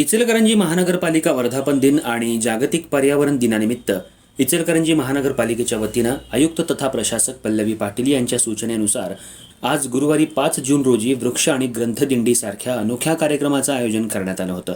इचलकरंजी महानगरपालिका वर्धापन दिन आणि जागतिक पर्यावरण दिनानिमित्त इचलकरंजी महानगरपालिकेच्या वतीनं आयुक्त तथा प्रशासक पल्लवी पाटील यांच्या सूचनेनुसार आज गुरुवारी पाच जून रोजी वृक्ष आणि ग्रंथदिंडीसारख्या अनोख्या कार्यक्रमाचं आयोजन करण्यात आलं होतं.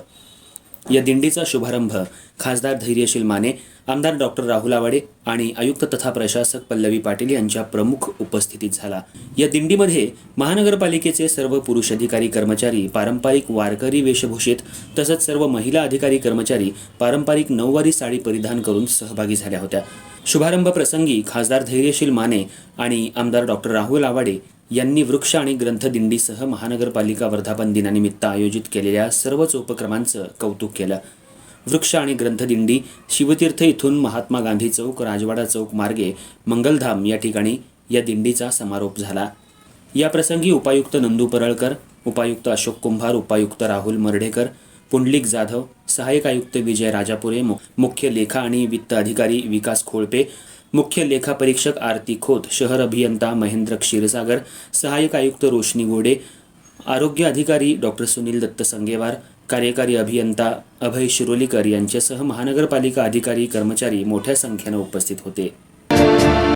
या दिंडीचा शुभारंभ खासदार धैर्यशील माने आमदार डॉक्टर राहुल आवाडे आणि आयुक्त तथा प्रशासक पल्लवी पाटील यांच्या प्रमुख उपस्थितीत झाला. या दिंडीमध्ये महानगरपालिकेचे सर्व पुरुष अधिकारी कर्मचारी पारंपरिक वारकरी वेशभूषेत तसंच सर्व महिला अधिकारी कर्मचारी पारंपरिक नऊवारी साडी परिधान करून सहभागी झाल्या होत्या. शुभारंभ प्रसंगी खासदार धैर्यशील माने आणि आमदार डॉक्टर राहुल आवाडे यांनी वृक्ष आणि ग्रंथदिंडीसह महानगरपालिका वर्धापन दिनानिमित्त आयोजित केलेल्या सर्वच उपक्रमांचं कौतुक केलं. वृक्ष आणि ग्रंथदिंडी शिवतीर्थ इथून महात्मा गांधी चौक राजवाडा चौक मार्गे मंगलधाम या ठिकाणी या दिंडीचा समारोप झाला. या प्रसंगी उपायुक्त नंदू परळकर उपायुक्त अशोक कुंभार उपायुक्त राहुल मर्ढेकर पुंडलिक जाधव सहाय्यक आयुक्त विजय राजापुरे मुख्य लेखा आणि वित्त अधिकारी विकास खोळपे मुख्य लेखापरीक्षक आरती खोत शहर अभियंता महेंद्र क्षीरसागर सहाय्यक आयुक्त रोशनी गोडे आरोग्य अधिकारी डॉक्टर सुनील दत्त संगेवार कार्यकारी अभियंता अभय शिरोलीकर यांच्यासह महानगरपालिका अधिकारी कर्मचारी मोठ्या संख्येनं उपस्थित होते.